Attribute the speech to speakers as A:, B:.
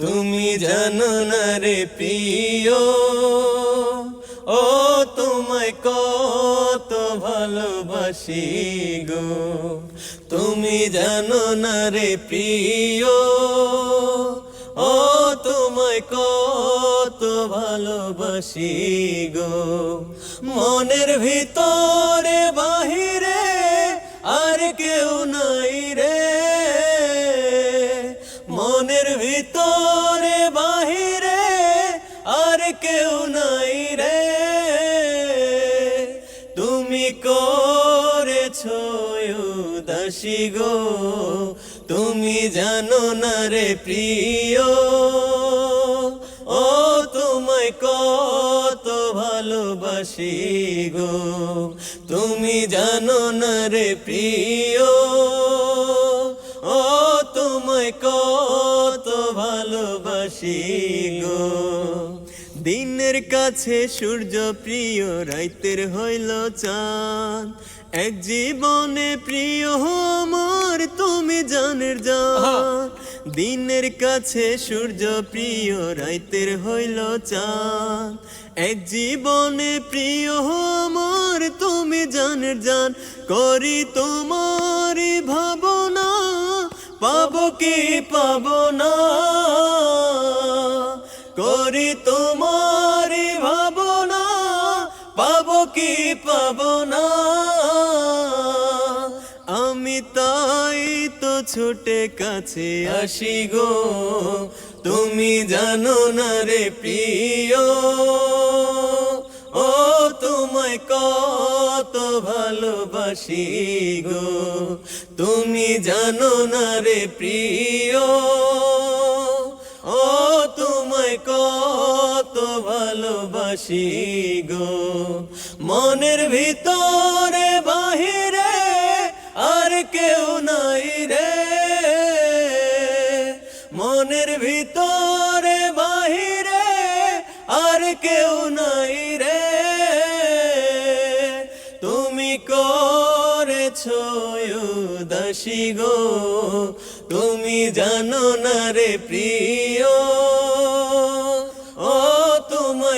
A: তুমি জানো না রে প্রিয়, ও তোমায় কত ভালোবাসি গো। তুমি জানো না রে প্রিয়, ও তোমায় কত ভালোবাসি গো। মনের ভিতরে বাহিরে আর কেউ নাই রে। মনের ভিতরে আর কেউ নাই রে। তুমি করেছ উদাসী গো। তুমি জানো না রে প্রিয়। ও তোমায় কত ভালোবাসি গো। তুমি জানো না রে প্রিয়। ও তোমায় কত ভালোবাসি গো। দিনের কাছে সূর্য প্রিয় রাইতের হইল চাঁদ। এক জীবনে প্রিয় আমার তুমি জানের জান দিনের কাছে সূর্য প্রিয় রাইতের হইল চাঁদ। এক জীবনে প্রিয় আমার তুমি জানের জান করি তোমারই ভাবনা পাবো কি পাবো না। করি ভাবনা পাবো কি পাবো না? আমি তাই তো ছুটে কাছে আসি গো। তুমি জানো না রে প্রিয়। ও, তোমায় কত ভালোবাসি গো। তুমি জানো না রে প্রিয়। ও, তোমায় কত ভালোবাসি গো। মনের ভিতরে বাহিরে আর কেউ নাই রে। মনের ভিতরে বাহিরে আর কেউ নাই রে। তুমি করেছ উদাসী গো। তুমি জানো না রে প্রিয়।